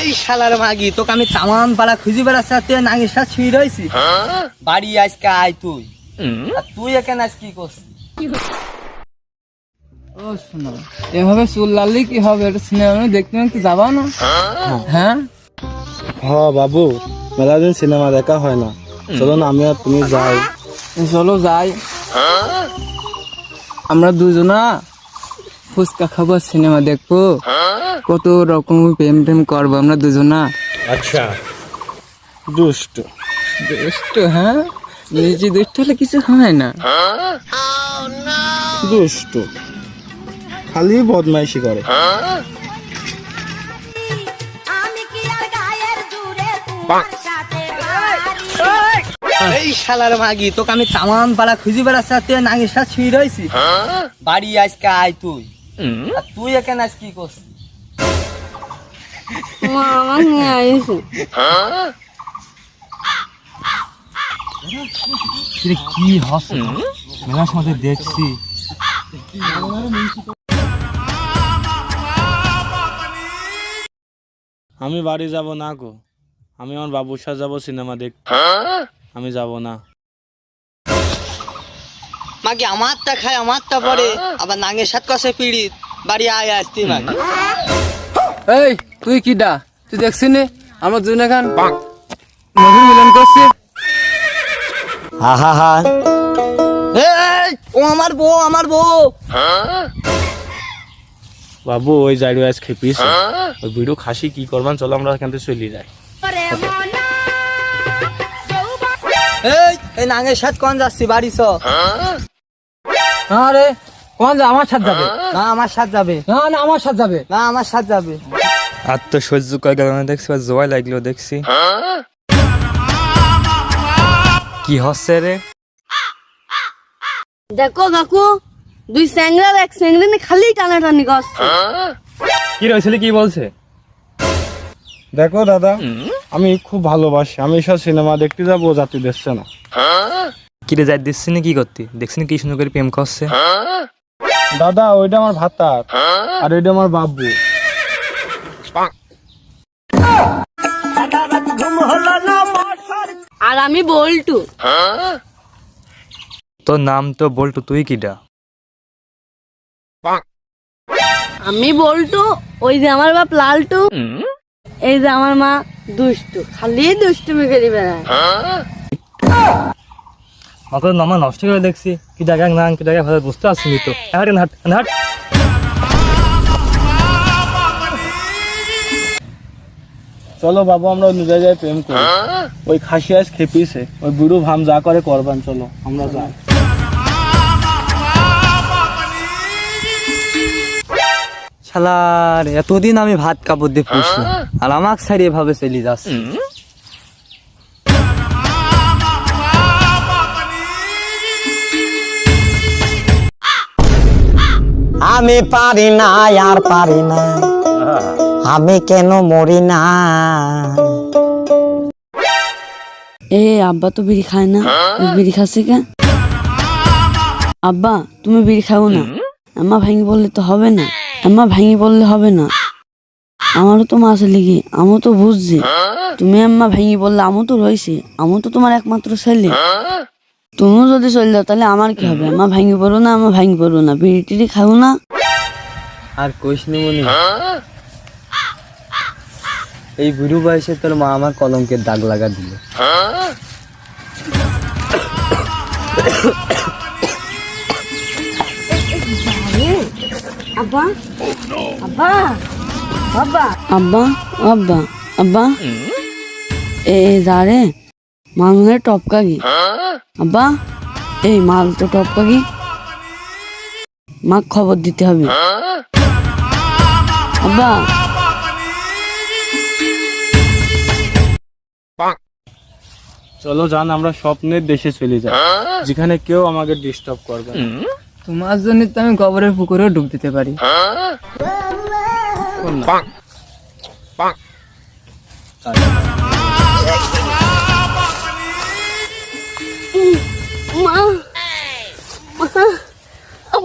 এই শালার মাগি তোকে আমি তামান পাড়া খুঁজি বেড়াচ্ছি আর তুই নাঙ্গির সাথে শুয়ে রয়েছি বাড়ি আজকে আয় তুই। আর তুই এখানে আজ কি করছিস? ও শোনো এভাবে চুল লাললে কি হবে? এটা সিনেমা দেখতে দেখতে যাবা না? হ্যাঁ? হ বাবু মেলা দিন সিনেমা দেখা হয় না। চলো না আমি আর তুমি যাই। চলো যাই। আমরা দুজনা ফুচকা খাব সিনেমা দেখব। কত রকম প্রেম টেম করব আমরা দুজনা। দুষ্ট। দুষ্ট হ্যাঁ? নিজে দুষ্ট হলে কিছু হয় না। দুষ্ট। খালি বদমাইশি করে। আমি কি আর গায়ের জুড়ে তোমার সাথে পারি এই শালার মাগি তোকে আমি তামান পাড়া খুঁজি বেড়াচ্ছি তুই নাঙ্গির সাথে শুয়ে রয়েছি বাড়ি আজকে আয় তুই। তুই এখানে আজ কি করছিস? মা আমার নিয়ে আইসে। কি হস? মেলার সময় দেখছি। আমি বাড়ি যাব না গো। আমি আমার বাবুর সাথে যাব সিনেমা দেখতে। আমি যাব না। মাগি আমারটা খায় আমারটা পরে আবার নাঙ্গের সাত কষে পিড়িত। বাড়ি আয় তুই মাগি এই তুই কি ডা? তুই দেখছিস নি? আমার দুজন এখন নবীন মিলন করছি। এই, ও আমার বউ আমার বউ। বাবু ওই জায়গায় আজ খেপিস। ওই ভিডিও খাসি কি করবান? চলো আমরা এখান থেকে চলে যাই। এই এই নাঙ্গের সাথে কোন যাচ্ছি বাড়ি চ। আরে কোন যা আমার সাথে যাবে? না আমার সাথে যাবে। না না আমার সাথে যাবে। না আমার সাথে যাবে। আর তো সহ্য করে গেল না দেখছি আর জয় লাগল দেখছি। কি হচ্ছে রে? দেখো কাকু দুই স্যাংরার এক স্যাংরে খালি টানাটানি করছে। কি রয়েছিল কি বলছে? দেখো দাদা আমি খুব ভালোবাসি। আমি সব সিনেমা দেখতে যাব জাতি দেখছে না। কি রে যাই দিচ্ছি না কি করতে? দেখছি না কি সুন্দর করে প্রেম করছে? দাদা ওইটা আমার ভাতার আর ওইটা আমার বাবু। আর আমি বল্টু। তোর নাম তো বলতো তুই কিডা? আমি বল্টু ওই যে আমার বাপ লালটু এই যে আমার মা দুষ্টু। খালি দুষ্টুমি করে বেড়ায়। মাকে নামা নষ্ট করে দেখছি। কি জায়গা না কি জায়গায় ভালো বুঝতে পারছি তো। হাট হাট হাট। চলো বাবু আমরা অন্য জায়গায় প্রেম করি। ওই খাসি আজ খেপিছে ওই বুড়ো ভাম যা করে করবান চলো আমরা যাই। শালার এতদিন আমি ভাত কাপড় দিয়ে পুষলাম। আর আমাকে ছাড়িয়ে এভাবে চলে যাচ্ছে আমি পারি না আর পারি না। আমি কেন মরি না? এ আব্বা তো বিড়ি খায় না। বিড়ি খাচ্ছে কে আব্বা তুমি বিড়ি খাও না। আম্মা ভাঙি বললে তো হবে না। আম্মা ভাঙি বললে হবে না। আমারও তো মাছ লেগে আমিও তো বুঝছি। তুমি আম্মা ভাঙি বললে আমও তো রয়েছে। আমও তো তোমার একমাত্র ছেলে। তুমিও যদি চলে যাও তাহলে আমার কি হবে? আমা ভাঙি পড়ো না আমা ভাঙি পড়ো না। বিড়ি টিড়ি খাও না। আর কইস নি মনি এই বুড়ো বয়সে তোর মা আমার কলঙ্কের দাগ লাগা দিল। আব্বা আব্বা আব্বা। আব্বা আব্বা আব্বা। এ দাঁড়ে মাংসের টপকা কি? আব্বা এই মাল তো টপকা কি? মাক খবর দিতে হবে। আব্বা। চলো যান আমরা স্বপ্নের দেশে চলে যাই। যেখানে কেউ আমাকে ডিস্টার্ব করবে না। তোমার জন্য তো আমি গোবরের পুকুরেও ডুব দিতে পারি। মা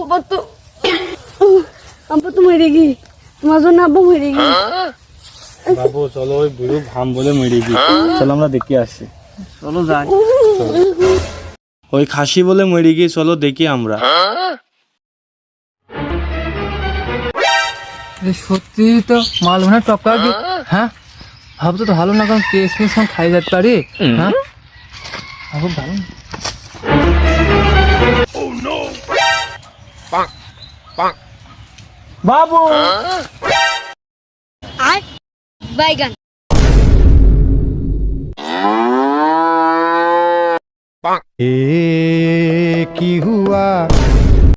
আব্বা তো আব্বা তো মেরে গি তোমার জন্য আব্বু মরে গেছে বাবু চলো ওই বুড়ো ভাম বলে মেরে গিয়ে। চলো আমরা দেখে আসি। চলো যাই। ওই খাসি বলে মরে গিয়ে চলো দেখি আমরা। সত্যি তো মাল মনে হয় টপকা কি হ্যাঁ? ভাবতো তো ভালো না কারণ কেস মিস খাই যেতে পারি হ্যাঁ? ভালো বাবু! আর বাইগান। এ কি হুয়া?